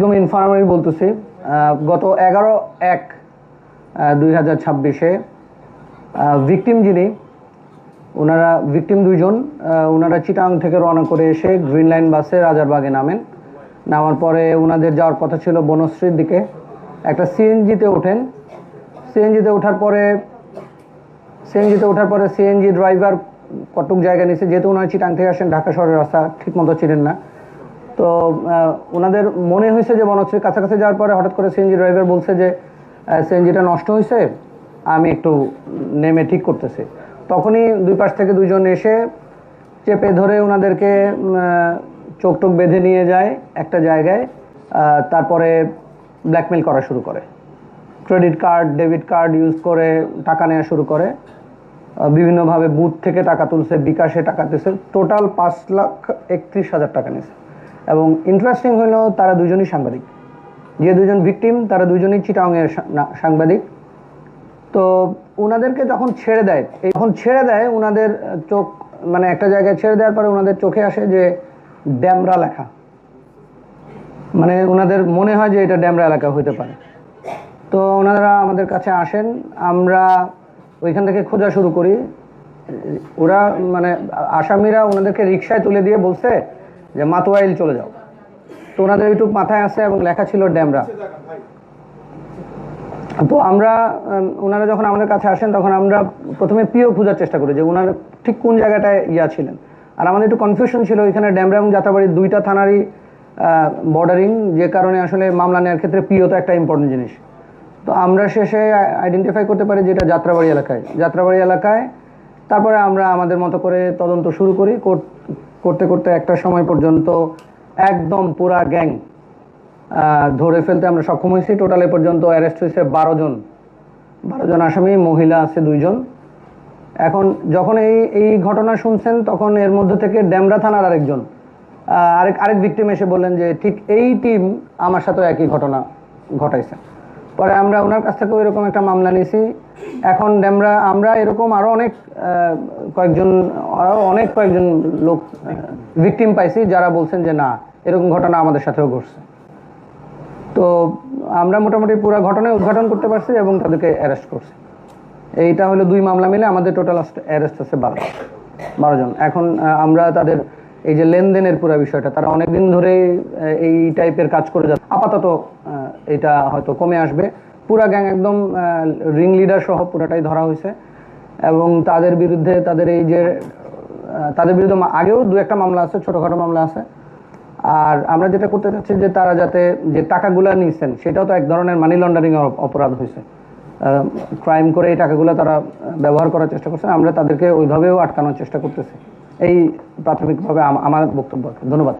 একদম ইনফরমারি বলতেছি গত এগারো এক দুই হাজার ছাব্বিশে ভিকটিম যিনি, ওনারা ভিকটিম দুইজন ওনারা চিটাং থেকে রওনা করে এসে গ্রিন লাইন বাসে রাজারবাগে নামেন। নামার পরে ওনাদের যাওয়ার কথা ছিল বনশ্রীর দিকে। একটা সিএনজিতে ওঠেন। সিএনজিতে ওঠার পরে, সিএনজিতে ওঠার পরে সিএনজি ড্রাইভার কটক জায়গা নিয়েছে যেহেতু ওনারা চিটাং থেকে আসেন, ঢাকা শহরের রাস্তা ঠিক মতো ছিলেন না। তো ওনাদের মনে হয়েছে যে মনে হচ্ছে কাছাকাছি যাওয়ার পরে হঠাৎ করে সিএনজি ড্রাইভার বলছে যে সিএনজিটা নষ্ট হয়েছে, আমি একটু নেমে ঠিক করতেছি। তখনই দুই পাশ থেকে দুইজন এসে চেপে ধরে ওনাদেরকে চোখ টোক বেঁধে নিয়ে যায় একটা জায়গায় তারপরে ব্ল্যাকমেল করা শুরু করে। Credit card, debit card use করে টাকা নেওয়া শুরু করে। বিভিন্নভাবে বুথ থেকে টাকা তুলছে, বিকাশে টাকা তুলছে টোটাল পাঁচ লাখ একত্রিশ হাজার টাকা নিয়েছে। এবং ইন্টারেস্টিং হলো তারা দুজনই সাংবাদিক। যে দুজন ভিকটিম তারা দুজনেই চিটাংয়ের সাংবাদিক। তো ওনাদেরকে যখন ছেড়ে দেয়, যখন ছেড়ে দেয় ওনাদের চোখ মানে একটা জায়গায় ছেড়ে দেওয়ার পরে ওনাদের চোখে আসে যে ড্যামরা লেখা। মানে ওনাদের মনে হয় যে এটা ড্যামরা এলাকা হইতে পারে। তো ওনারা আমাদের কাছে আসেন, আমরা ওইখান থেকে খোঁজা শুরু করি। ওরা মানে আসামিরা ওনাদেরকে রিক্সায় তুলে দিয়ে বলছে যে মাতোয়াইল চলে যাও। তো ওনাদের একটু মাথায় আসে এবং লেখা ছিল ড্যামরা তো আমরা ওনারা যখন আমাদের কাছে আসেন, তখন আমরা প্রথমে পিও খোঁজার চেষ্টা করি যে ওনারা ঠিক কোন জায়গাটায় ইয়া ছিলেন। আর আমাদের একটু কনফিউশন ছিল, এখানে ড্যামরা এবং যাত্রাবাড়ির দুইটা থানারই বর্ডারিং যে কারণে আসলে মামলা নেওয়ার ক্ষেত্রে পিও তো একটা ইম্পর্টেন্ট জিনিস। তো আমরা শেষে আইডেন্টিফাই করতে পারি যেটা যাত্রাবাড়ি এলাকায়। যাত্রাবাড়ি এলাকায় তারপরে আমরা আমাদের মতো করে তদন্ত শুরু করি কর- করতে করতে একটা সময় পর্যন্ত একদম পুরা গ্যাং ধরে ফেলতে আমরা সক্ষম হয়েছি। টোটাল পর্যন্ত অ্যারেস্ট হয়েছে বারো জন। বারো জন আসামি, মহিলা আছে দুইজন। এখন যখন এই এই ঘটনা শুনছেন, তখন এর মধ্যে থেকে ড্যামরা থানার আরেকজন আরেক আরেক ভিক্টিম এসে বললেন যে, ঠিক এই টিম আমার সাথেও একই ঘটনা ঘটাইছে। পরে আমরা ওনার কাছ থেকেও এরকম একটা মামলা নিয়েছি। এখন ড্যামরা আমরা এরকম আরও অনেক কয়েকজন আরও অনেক কয়েকজন লোক ভিকটিম পাইছি যারা বলছেন যে না, এরকম ঘটনা আমাদের সাথেও ঘটছে। তো আমরা মোটামুটি পুরো ঘটনায় উদ্ঘাটন করতে পারছি এবং তাদেরকে অ্যারেস্ট করছি। এইটা হলো দুই মামলা মিলে আমাদের টোটাল অ্যারেস্ট আছে বারো বারো জন। এখন আমরা তাদের এই যে লেনদেনের পুরো বিষয়টা, তারা অনেকদিন ধরে এই টাইপের কাজ করে যাচ্ছে। আপাতত এটা হয়তো কমে আসবে। পুরা গ্যাং একদম রিং লিডার সহ পুরাটাই ধরা হয়েছে। এবং তাদের বিরুদ্ধে তাদের এই যে তাদের বিরুদ্ধে আগেও দু একটা মামলা আছে, ছোটোখাটো মামলা আছে। আর আমরা যেটা করতে চাচ্ছি যে তারা যাতে যে টাকাগুলো নিয়েছেন, সেটাও তো এক ধরনের মানি লন্ডারিং অপরাধ হয়েছে। ক্রাইম করে এই টাকাগুলো তারা ব্যবহার করার চেষ্টা করছে। আমরা তাদেরকে ওইভাবেও আটকানোর চেষ্টা করতেছি। এই প্রাথমিকভাবে আমার বক্তব্য ধন্যবাদ।